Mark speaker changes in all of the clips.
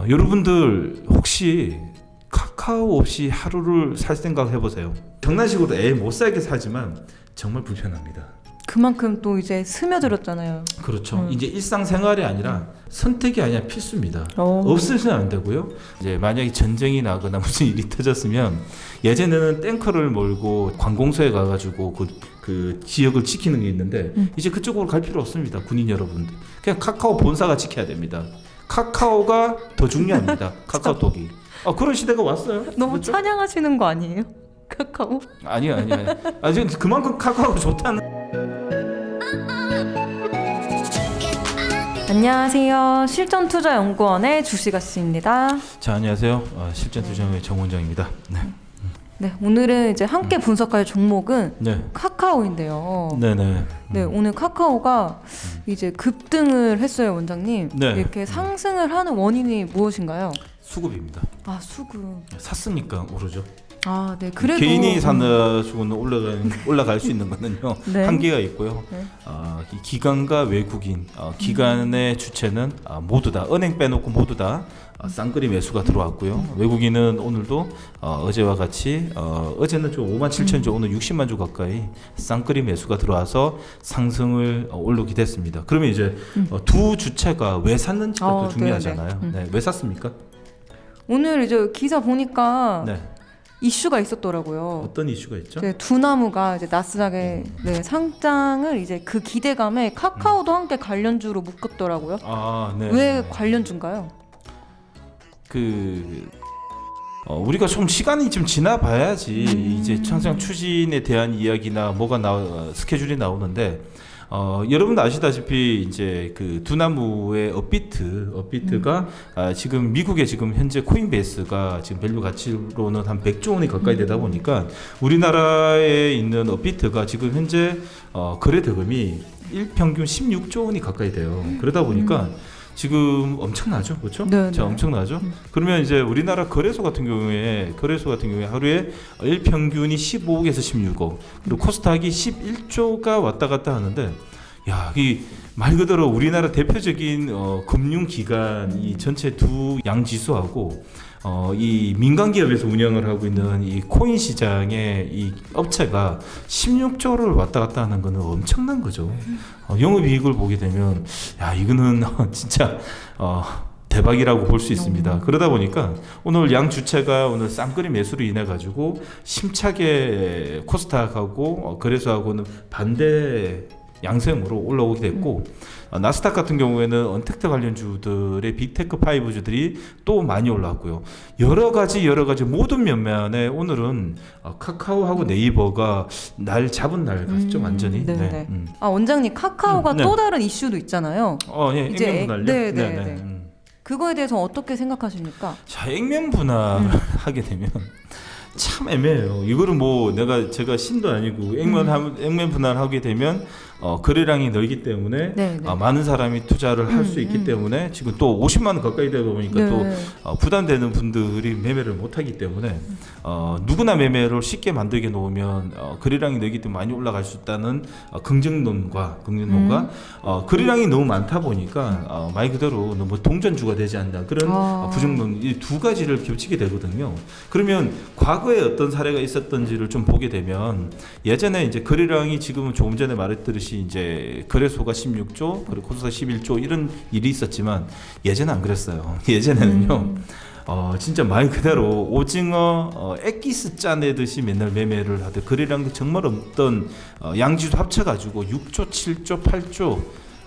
Speaker 1: 어, 여러분들 혹시 카카오 없이 하루를 살 생각 해보세요. 장난식으로 애 못 살게 사지만 정말 불편합니다.
Speaker 2: 그만큼 또 이제 스며들었잖아요.
Speaker 1: 그렇죠.
Speaker 2: 음.
Speaker 1: 이제 일상생활이 아니라 선택이 아니라 필수입니다.
Speaker 2: 어.
Speaker 1: 없으면 안 되고요. 이제 만약에 전쟁이 나거나 무슨 일이 터졌으면 예전에는 탱커를 몰고 관공서에 가가지고 그, 그 지역을 지키는 게 있는데
Speaker 2: 음.
Speaker 1: 이제 그쪽으로 갈 필요 없습니다. 군인 여러분들. 그냥 카카오 본사가 지켜야 됩니다. 카카오가 더 중요합니다. 카카오톡이. 아 그런 시대가 왔어요.
Speaker 2: 너무
Speaker 1: 그렇죠?
Speaker 2: 찬양하시는 거 아니에요? 카카오?
Speaker 1: 아니요 아니요. 아니요. 아 지금 그만큼 카카오가 좋다는.
Speaker 2: 안녕하세요. 실전투자연구원의 주시가 씨입니다.
Speaker 1: 자 안녕하세요. 어, 실전투자의 정원장입니다. 네.
Speaker 2: 네, 오늘은 이제 함께 분석할 종목은
Speaker 1: 네.
Speaker 2: 카 카오인데요.
Speaker 1: 네네.
Speaker 2: 어. 네, 오늘 카카오가 이제 급등을 했어요, 원장님.
Speaker 1: 네.
Speaker 2: 이렇게 상승을 하는 원인이 무엇인가요?
Speaker 1: 수급입니다.
Speaker 2: 아, 수급.
Speaker 1: 샀으니까 오르죠.
Speaker 2: 아, 네. 그래도
Speaker 1: 개인이 산다시고는 올라가 올라갈 수 있는 거는요
Speaker 2: 네.
Speaker 1: 한계가 있고요.
Speaker 2: 네.
Speaker 1: 아, 이 기관과 외국인 어, 기관의 주체는 아, 모두 다 은행 빼놓고 모두 다 아, 쌍끌이 매수가 들어왔고요. 외국인은 오늘도 어, 어제와 같이 어, 어제는 좀 5만 7천 주 오늘 60만 주 가까이 쌍끌이 매수가 들어와서 상승을 어, 올리게 됐습니다. 그러면 이제 어, 두 주체가 왜 샀는지가
Speaker 2: 어,
Speaker 1: 또 중요하잖아요.
Speaker 2: 네, 네.
Speaker 1: 네, 왜 샀습니까?
Speaker 2: 오늘 이제 기사 보니까
Speaker 1: 네,
Speaker 2: 이슈가 있었더라고요.
Speaker 1: 어떤 이슈가 있죠?
Speaker 2: 이제 두나무가 이제 나스닥에 네, 상장을 이제 그 기대감에 카카오도 함께 관련주로 묶었더라고요.
Speaker 1: 아, 네.
Speaker 2: 왜 관련주인가요?
Speaker 1: 그 어, 우리가 좀 시간이 좀 지나봐야지
Speaker 2: 음.
Speaker 1: 이제 창장 추진에 대한 이야기나 뭐가 나 어, 스케줄이 나오는데 어, 여러분도 아시다시피 이제 그 두나무의 업비트 업비트가 아, 지금 미국의 지금 현재 코인베이스가 지금 밸류 가치로는 한 100조 원이 가까이 되다 보니까 우리나라에 있는 업비트가 지금 현재 어, 거래 대금이 일평균 16조 원이 가까이 돼요. 그러다 보니까 지금 엄청나죠, 그렇죠?
Speaker 2: 네,
Speaker 1: 자,
Speaker 2: 네.
Speaker 1: 엄청나죠. 그러면 이제 우리나라 거래소 같은 경우에 거래소 같은 경우에 하루에 일 평균이 15억에서 16억 그리고 코스닥이 11조가 왔다 갔다 하는데 야, 이 말 그대로 우리나라 대표적인 어, 금융 기관 이 전체 두 양 지수하고 어, 이 민간 기업에서 운영을 하고 있는 이 코인 시장의 이 업체가 16조를 왔다 갔다 하는 거는 엄청난 거죠. 어, 영업이익을 보게 되면 야 이거는 진짜 어, 대박이라고 볼 수 있습니다. 그러다 보니까 오늘 양 주체가 오늘 쌍끌이 매수로 인해 가지고 심차게 코스닥하고 어, 거래소하고는 반대 양생으로 올라오게 됐고 어, 나스닥 같은 경우에는 언택트 관련주들의 빅테크 파이브 주들이 또 많이 올라왔고요. 여러 가지 여러 가지 모든 면면에 오늘은 어, 카카오하고 네이버가 날 잡은 날 같죠
Speaker 2: 음,
Speaker 1: 완전히.
Speaker 2: 네네.
Speaker 1: 음.
Speaker 2: 아 원장님 카카오가
Speaker 1: 음, 네.
Speaker 2: 또 다른 이슈도 있잖아요.
Speaker 1: 어, 예,
Speaker 2: 이제
Speaker 1: 분할요.
Speaker 2: 네, 네, 네.
Speaker 1: 음.
Speaker 2: 그거에 대해서 어떻게 생각하십니까?
Speaker 1: 자, 액면 분할 하게 되면 참 애매해요. 이거는 뭐 내가 제가 신도 아니고 액면 함- 액면 분할 하게 되면 어, 거래량이 늘기 때문에
Speaker 2: 네, 네.
Speaker 1: 아, 많은 사람이 투자를 할수
Speaker 2: 음,
Speaker 1: 있기
Speaker 2: 음.
Speaker 1: 때문에 지금 또 50만 원 가까이 되다 보니까
Speaker 2: 네.
Speaker 1: 또 어, 부담되는 분들이 매매를 못 하기 때문에 어, 누구나 매매를 쉽게 만들게 놓으면 어, 거래량이 늘기 때문에 많이 올라갈 수 있다는 어, 긍정론과 긍정론과
Speaker 2: 음.
Speaker 1: 어, 거래량이 너무 많다 보니까 어, 말 그대로 너무 동전주가 되지 않나 그런
Speaker 2: 아.
Speaker 1: 어, 부정론 이 두 가지를 겹치게 되거든요. 그러면 과거에 어떤 사례가 있었던지를 좀 보게 되면 예전에 이제 거래량이 지금은 조금 전에 말했듯이 이제 거래소가 16조 그리고 코스닥 11조 이런 일이 있었지만 예전에 안 그랬어요. 예전에는요.
Speaker 2: 음.
Speaker 1: 어 진짜 말 그대로 오징어 어, 액기스 짜내듯이 맨날 매매를 하듯 거래량도 정말 없던 어, 양지도 합쳐가지고 6조, 7조, 8조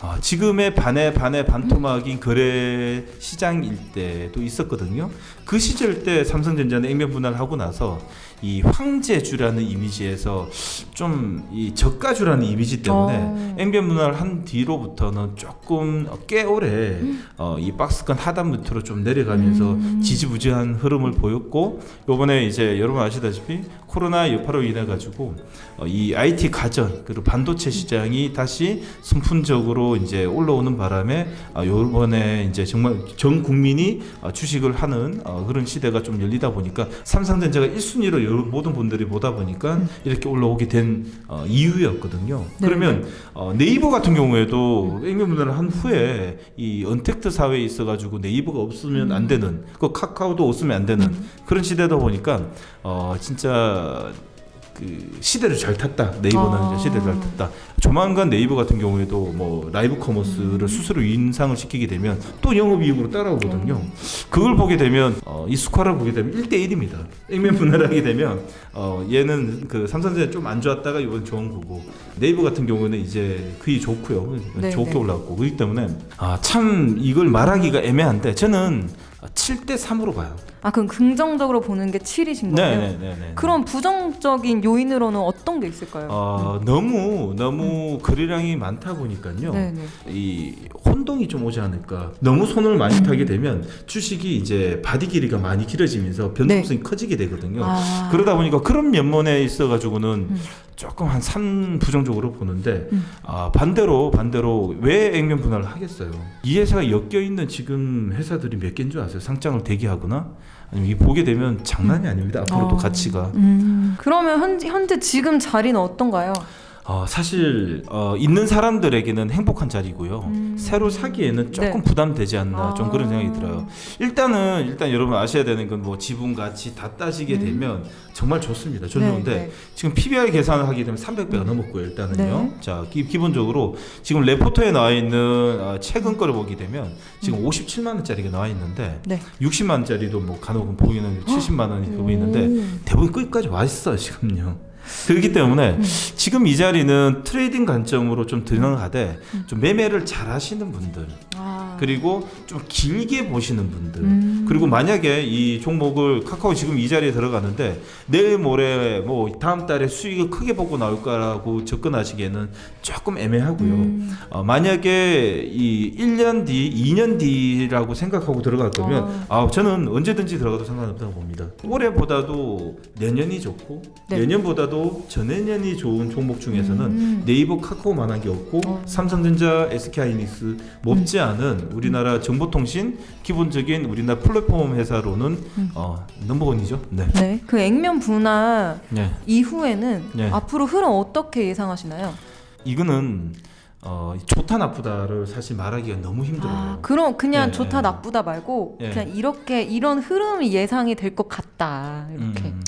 Speaker 1: 아, 지금의 반의 반의 반토막인 거래 시장일 때도 있었거든요. 그 시절 때 삼성전자는 액면 분할을 하고 나서 이 황제주라는 이미지에서 좀 이 저가주라는 이미지 때문에
Speaker 2: 어.
Speaker 1: 액면 분할 한 뒤로부터는 조금 꽤 오래 어, 이 박스권 하단 밑으로 좀 내려가면서
Speaker 2: 음.
Speaker 1: 지지부진한 흐름을 보였고 요번에 이제 여러분 아시다시피 코로나 여파로 인해 가지고 어, 이 IT 가전 그리고 반도체 시장이 다시 순풍적으로 지수로 이제 올라오는 바람에 아, 요번에 이제 정말 전 국민이 아, 주식을 하는 어, 그런 시대가 좀 열리다 보니까 삼성전자가 1순위로 모든 분들이 보다 보니까 이렇게 올라오게 된 어, 이유였거든요.
Speaker 2: 네,
Speaker 1: 그러면 어, 네이버 같은 경우에도 액면분할을 한 후에 이 언택트 사회에 있어가지고 네이버가 없으면 안 되는 그 카카오도 없으면 안 되는 그런 시대다 보니까 어, 진짜 그 시대를 잘 탔다. 네이버는
Speaker 2: 아.
Speaker 1: 이제 시대를 잘 탔다. 조만간 네이버 같은 경우에도 뭐 라이브 커머스를 스스로 인상을 시키게 되면 또 영업이익으로 따라오거든요. 그걸 보게 되면 어, 이 스쿼를 보게 되면 1대 1입니다. 액면 분할하게 되면 어, 얘는 그 삼성전자 좀안 좋았다가 이번 좋은 거고 네이버 같은 경우는 이제 그이 좋고요.
Speaker 2: 네,
Speaker 1: 좋게
Speaker 2: 네.
Speaker 1: 올랐고 그렇기 때문에 아, 참 이걸 말하기가 애매한데 저는 7대 3으로 봐요.
Speaker 2: 아 그럼 긍정적으로 보는 게 7이신 거예요?
Speaker 1: 네네네.
Speaker 2: 그럼 부정적인 요인으로는 어떤 게 있을까요?
Speaker 1: 어, 너무 너무 거래량이 많다 보니까요.
Speaker 2: 네네.
Speaker 1: 이 혼동이 좀 오지 않을까. 너무 손을 많이 타게 되면 주식이 이제 바디 길이가 많이 길어지면서 변동성이 커지게 되거든요.
Speaker 2: 아.
Speaker 1: 그러다 보니까 그런 면면에 있어 가지고는
Speaker 2: 음.
Speaker 1: 조금 한 3 부정적으로 보는데
Speaker 2: 음.
Speaker 1: 아, 반대로 반대로 왜 액면 분할을 하겠어요? 이 회사가 엮여 있는 지금 회사들이 몇 개인 줄 아세요? 상장을 대기하거나 아니면 이 보게 되면 장난이 아닙니다. 앞으로도
Speaker 2: 어.
Speaker 1: 가치가
Speaker 2: 음. 그러면 현재, 현재 지금 자리는 어떤가요?
Speaker 1: 어, 사실 어, 있는 사람들에게는 행복한 자리고요.
Speaker 2: 음.
Speaker 1: 새로 사기에는 조금
Speaker 2: 네.
Speaker 1: 부담되지 않나 좀
Speaker 2: 아.
Speaker 1: 그런 생각이 들어요. 일단은 일단 여러분 아셔야 되는 건 뭐 지분 가치 다 따지게
Speaker 2: 음.
Speaker 1: 되면 정말 좋습니다. 좋
Speaker 2: 네,
Speaker 1: 좋은데
Speaker 2: 네.
Speaker 1: 지금 PBR 계산을 하게 되면 300배가 넘었고요. 일단은요.
Speaker 2: 네.
Speaker 1: 자 기, 기본적으로 지금 레포터에 나와 있는 어, 최근 거를 보게 되면 지금 57만 원짜리가 나와 있는데
Speaker 2: 네.
Speaker 1: 60만 원짜리도 뭐 간혹은 보이는 70만 원이
Speaker 2: 오.
Speaker 1: 대부분 끝까지 와 있어요 지금요. 그렇기 때문에 지금 이 자리는 트레이딩 관점으로 좀 들어가되 좀 매매를 잘 하시는 분들
Speaker 2: 아.
Speaker 1: 그리고 좀 길게 보시는 분들
Speaker 2: 음.
Speaker 1: 그리고 만약에 이 종목을 카카오 지금 이 자리에 들어가는데 내일 모레 뭐 다음 달에 수익을 크게 보고 나올 거라고 접근하시기에는 조금 애매하고요.
Speaker 2: 음.
Speaker 1: 어, 만약에 이 1년 뒤, 2년 뒤라고 생각하고 들어갈 거면 아, 저는 언제든지 들어가도 상관없다고 봅니다. 올해보다도 내년이 좋고
Speaker 2: 네.
Speaker 1: 내년보다도 전내년이 좋은 종목 중에서는
Speaker 2: 음.
Speaker 1: 네이버 카카오만한 게 없고
Speaker 2: 어.
Speaker 1: 삼성전자, SK하이닉스 못지 않은 우리나라 정보통신 기본적인 우리나라 플랫폼 회사로는
Speaker 2: 음.
Speaker 1: 어, 넘버원이죠. 네.
Speaker 2: 네. 그 액면 분할
Speaker 1: 네.
Speaker 2: 이후에는
Speaker 1: 네.
Speaker 2: 앞으로 흐름 어떻게 예상하시나요?
Speaker 1: 이거는 어, 좋다 나쁘다를 사실 말하기가 너무 힘들어요.
Speaker 2: 아, 그럼 그냥
Speaker 1: 예,
Speaker 2: 좋다
Speaker 1: 예.
Speaker 2: 나쁘다 말고
Speaker 1: 예.
Speaker 2: 그냥 이렇게 이런 흐름이 예상이 될 것 같다 이렇게.
Speaker 1: 음,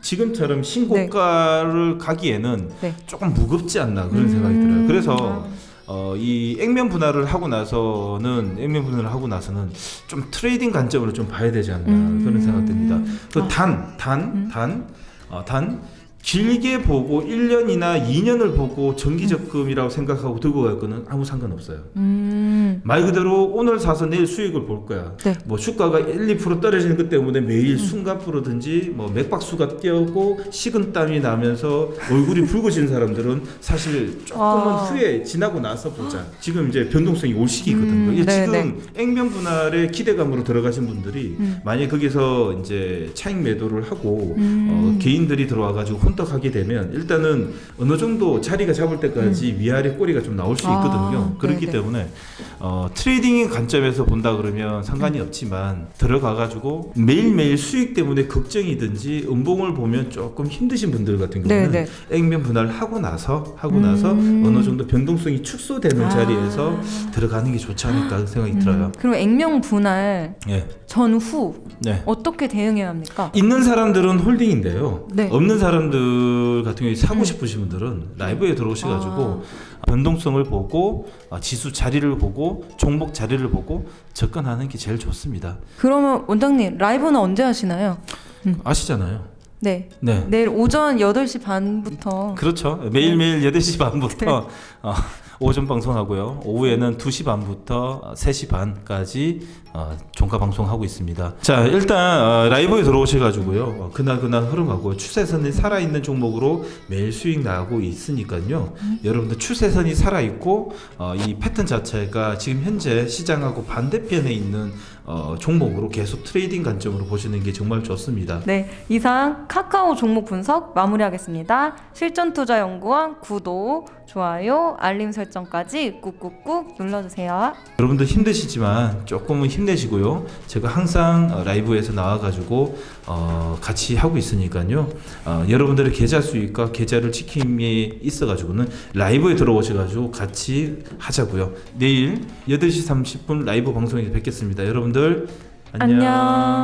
Speaker 1: 지금처럼 신고가를 가기에는
Speaker 2: 네.
Speaker 1: 조금 무겁지 않나 그런
Speaker 2: 음.
Speaker 1: 생각이 들어요. 그래서
Speaker 2: 아.
Speaker 1: 어, 이 액면 분할을 하고 나서는 액면 분할을 하고 나서는 좀 트레이딩 관점으로 좀 봐야 되지 않나
Speaker 2: 음.
Speaker 1: 그런 생각 듭니다.
Speaker 2: 아.
Speaker 1: 그 단, 단,
Speaker 2: 음.
Speaker 1: 단, 어, 단 길게 보고 1년이나 2년을 보고 정기 적금이라고 생각하고 들고 갈 거는 아무 상관없어요.
Speaker 2: 음.
Speaker 1: 말 그대로 오늘 사서 내일 수익을 볼 거야.
Speaker 2: 네.
Speaker 1: 뭐 주가가 1, 2% 떨어지는 것 때문에 매일 숨가쁘로든지 뭐 맥박수가 뛰었고 식은땀이 나면서 얼굴이 붉어진 사람들은 사실 조금은
Speaker 2: 아.
Speaker 1: 후에 지나고 나서 보자. 지금 이제 변동성이 올 시기거든요.
Speaker 2: 음,
Speaker 1: 이게
Speaker 2: 네,
Speaker 1: 지금 액면 분할의 기대감으로 들어가신 분들이
Speaker 2: 음.
Speaker 1: 만약 거기서 이제 차익 매도를 하고
Speaker 2: 음.
Speaker 1: 어, 개인들이 들어와가지고 혼떡하게 되면 일단은 어느 정도 자리가 잡을 때까지 위아래 꼬리가 좀 나올 수
Speaker 2: 아,
Speaker 1: 있거든요. 그렇기
Speaker 2: 네네.
Speaker 1: 때문에 어, 트레이딩의 관점에서 본다 그러면 상관이 없지만 들어가가지고 매일매일 수익 때문에 걱정이든지 음봉을 보면 조금 힘드신 분들 같은 경우는
Speaker 2: 네 네.
Speaker 1: 액면 분할 하고 나서 하고 나서
Speaker 2: 음.
Speaker 1: 어느 정도 변동성이 축소되는
Speaker 2: 아.
Speaker 1: 자리에서 들어가는 게 좋지 않을까 생각이 들어요.
Speaker 2: 음. 그럼 액면 분할
Speaker 1: 예,
Speaker 2: 전후
Speaker 1: 네.
Speaker 2: 어떻게 대응해야 합니까?
Speaker 1: 있는 사람들은 홀딩인데요.
Speaker 2: 네.
Speaker 1: 없는 사람들 같은 경우에 사고
Speaker 2: 음.
Speaker 1: 싶으신 분들은 라이브에 들어오셔가지고
Speaker 2: 아.
Speaker 1: 변동성을 보고 아, 지수 자리를 보고 종목 자리를 보고 접근하는 게 제일 좋습니다.
Speaker 2: 그러면 원장님 라이브는 언제 하시나요?
Speaker 1: 아시잖아요.
Speaker 2: 네.
Speaker 1: 네.
Speaker 2: 내일 오전 8시 반부터
Speaker 1: 그렇죠. 매일매일 8시 반부터
Speaker 2: 네.
Speaker 1: 어, 오전 방송하고요. 오후에는 2시 반부터 3시 반까지 어, 종가 방송하고 있습니다. 자, 일단 어, 라이브에 들어오셔가지고요. 어, 그날 그날 흐름하고 추세선이 살아있는 종목으로 매일 수익 나고 있으니까요. 여러분들 추세선이 살아있고 어, 이 패턴 자체가 지금 현재 시장하고 반대편에 있는 어, 종목으로 계속 트레이딩 관점으로 보시는 게 정말 좋습니다.
Speaker 2: 네, 이상 카카오 종목 분석 마무리하겠습니다. 실전투자연구원 구독, 좋아요, 알림 설정까지 꾹꾹꾹 눌러주세요.
Speaker 1: 여러분들 힘드시지만 조금은 힘내시고요. 제가 항상 어, 라이브에서 나와가지고 어, 같이 하고 있으니까요. 어, 여러분들의 계좌 수익과 계좌를 지킴에 있어가지고는 라이브에 들어오셔가지고 같이 하자고요. 내일 8시 30분 라이브 방송에서 뵙겠습니다. 여러분들 안녕.
Speaker 2: 안녕.